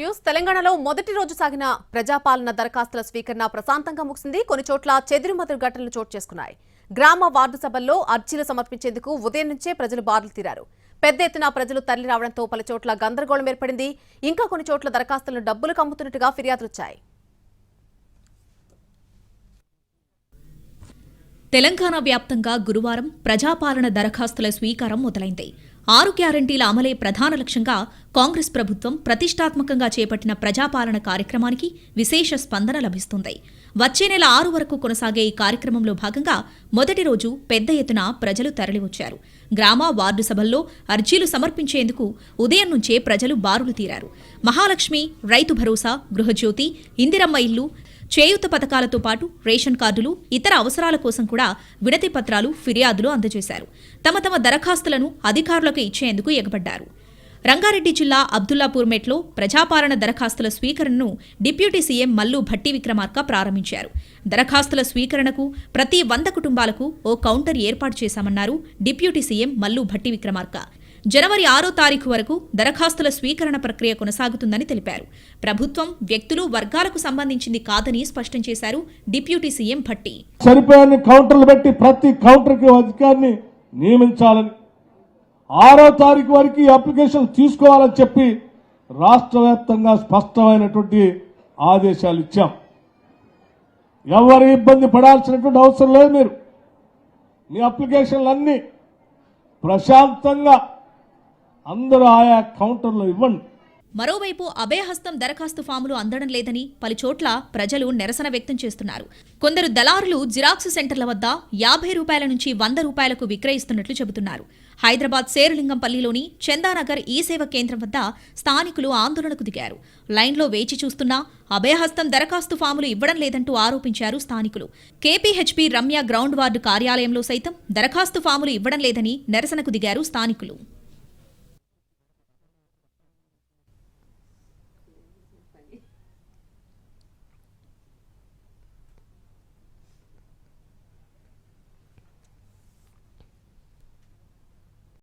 News తెలంగాణలో మొదటి రోజు సాగిన ప్రజాపాలన దరఖాస్తుల స్వీకరణ ప్రశాంతంగా ముగిసింది. కొన్ని చోట్ల చెదిరిమదురు ఘటనలు చోటు చేసుకున్నాయి. గ్రామ వార్డు సభల్లో అర్జీలు సమర్పించేందుకు ఉదయం నుంచే ప్రజలు బార్లు తీరారు. పెద్ద ఎత్తున ప్రజలు తరలి రావడంతో పలు చోట్ల గందరగోళం ఏర్పడింది. ఇంకా కొన్ని చోట్ల దరఖాస్తులను డబ్బులు కమ్ముతున్నట్టుగా ఫిర్యాదులొచ్చాయి తెలంగాణ వ్యాప్తంగా గురువారం ప్రజాపాలన దరఖాస్తుల స్వీకారం మొదలైంది. ఆరు గ్యారంటీల అమలే ప్రధాన లక్ష్యంగా కాంగ్రెస్ ప్రభుత్వం ప్రతిష్టాత్మకంగా చేపట్టిన ప్రజాపాలన కార్యక్రమానికి విశేష స్పందన లభిస్తుంది. వచ్చే నెల ఆరు వరకు కొనసాగే ఈ కార్యక్రమంలో భాగంగా మొదటి రోజు పెద్ద ఎత్తున ప్రజలు తరలివచ్చారు. గ్రామ వార్డు సభల్లో అర్జీలు సమర్పించేందుకు ఉదయం నుంచే ప్రజలు బారులు తీరారు. మహాలక్ష్మి రైతు భరోసా గృహజ్యోతి ఇందిరమ్మ ఇల్లు చేయూత పథకాలతో పాటు రేషన్ కార్డులు ఇతర అవసరాల కోసం కూడా విడతి పత్రాలు ఫిర్యాదులు అందజేశారు. తమ తమ దరఖాస్తులను అధికారులకు ఇచ్చేందుకు ఎగబడ్డారు. రంగారెడ్డి జిల్లా అబ్దుల్లాపూర్ మెట్లో ప్రజాపాలన దరఖాస్తుల స్వీకరణను డిప్యూటీ సీఎం మల్లు భట్టి విక్రమార్క ప్రారంభించారు. దరఖాస్తుల స్వీకరణకు ప్రతి వంద కుటుంబాలకు ఓ కౌంటర్ ఏర్పాటు చేశామన్నారు డిప్యూటీ సీఎం మల్లు భట్టి విక్రమార్క. జనవరి ఆరో తారీఖు వరకు దరఖాస్తుల స్వీకరణ ప్రక్రియ కొనసాగుతుందని తెలిపారు. ప్రభుత్వం వ్యక్తులు వర్గాలకు సంబంధించింది కాదని స్పష్టం చేశారు డిప్యూటీ సీఎం భట్టి. సరిపోయే కౌంటర్లు పెట్టి ప్రతి కౌంటర్కి ఓ అధికారిని నియమించాలని ఆరో తారీఖు వరకు ఈ అప్లికేషన్ తీసుకోవాలని చెప్పి రాష్ట్ర వ్యాప్తంగా స్పష్టమైనటువంటి ఆదేశాలు ఇచ్చాం. ఎవరు ఇబ్బంది పడాల్సినటువంటి అవసరం లేదు మీరు. మీ అప్లికేషన్లన్నీ ప్రశాంతంగా అందరూ ఆయా కౌంటర్లో ఇవ్వండి. మరోవైపు అభయహస్తం దరఖాస్తు ఫాములు అందడం లేదని పలుచోట్ల ప్రజలు నిరసన వ్యక్తం చేస్తున్నారు. కొందరు దళారులు జిరాక్స్ సెంటర్ల వద్ద యాభై రూపాయల నుంచి వంద రూపాయలకు విక్రయిస్తున్నట్లు చెబుతున్నారు. హైదరాబాద్ సేరలింగంపల్లిలోని చందానగర్ ఈ సేవ కేంద్రం వద్ద స్థానికులు ఆందోళనకు దిగారు. లైన్లో వేచి చూస్తున్నా అభయహస్తం దరఖాస్తు ఫాములు ఇవ్వడం లేదంటూ ఆరోపించారు స్థానికులు. కేపీహెచ్పీ రమ్య గ్రౌండ్ వార్డు కార్యాలయంలో సైతం దరఖాస్తు ఫాములు ఇవ్వడం లేదని నిరసనకు దిగారు స్థానికులు.